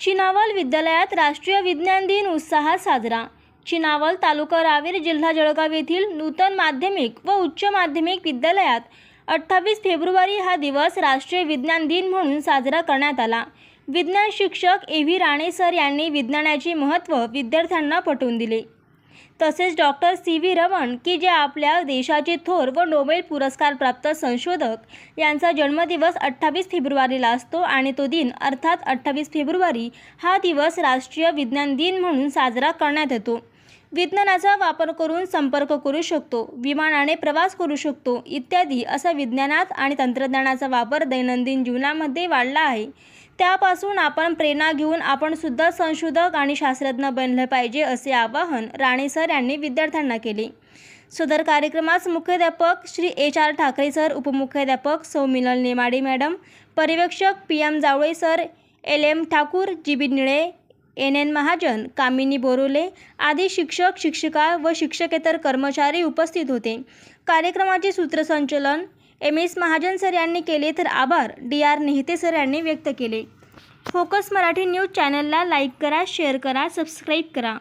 चिनावल विद्यालयात राष्ट्रीय विज्ञान दिन उत्साहात साजरा. चिनावल तालुका रावेर जिल्हा जळगाव येथील नूतन माध्यमिक व उच्च माध्यमिक विद्यालयात अठ्ठावीस फेब्रुवारी हा दिवस राष्ट्रीय विज्ञान दिन म्हणून साजरा करण्यात आला. विज्ञान शिक्षक ए व्ही राणे सर यांनी विज्ञानाचे महत्त्व विद्यार्थ्यांना पटवून दिले. तसेच डॉक्टर सी व्ही रमण की जे आपल्या देशाचे थोर व नोबेल पुरस्कारप्राप्त संशोधक यांचा जन्मदिवस अठ्ठावीस फेब्रुवारीला असतो आणि तो दिन अर्थात अठ्ठावीस फेब्रुवारी हा दिवस राष्ट्रीय विज्ञान दिन म्हणून साजरा करण्यात येतो. विज्ञानाचा वापर करून संपर्क करू शकतो विमानाने प्रवास करू शकतो इत्यादी असा विज्ञानात आणि तंत्रज्ञानाचा वापर दैनंदिन जीवनामध्ये वाढला आहे. त्यापासून आपण प्रेरणा घेऊन आपण सुद्धा संशोधक आणि शास्त्रज्ञ बनले पाहिजे असे आवाहन राणे सर यांनी विद्यार्थ्यांना केले. सदर कार्यक्रमास मुख्याध्यापक Shri H R Thakre sir उपमुख्याध्यापक सौ मिनल नेमाडे मॅडम पर्यवेक्षक P M Jawale sir L M Thakur G B Nile N N Mahajan Kamini Borole आदी शिक्षक शिक्षिका व शिक्षकेतर कर्मचारी उपस्थित होते. कार्यक्रमाचे सूत्रसंचलन एम एस महाजन सर यांनी केले तर आभार. डी आर नेहते सर यांनी व्यक्त केले. फोकस मराठी न्यूज चॅनलला लाईक करा शेअर करा सबस्क्राईब करा.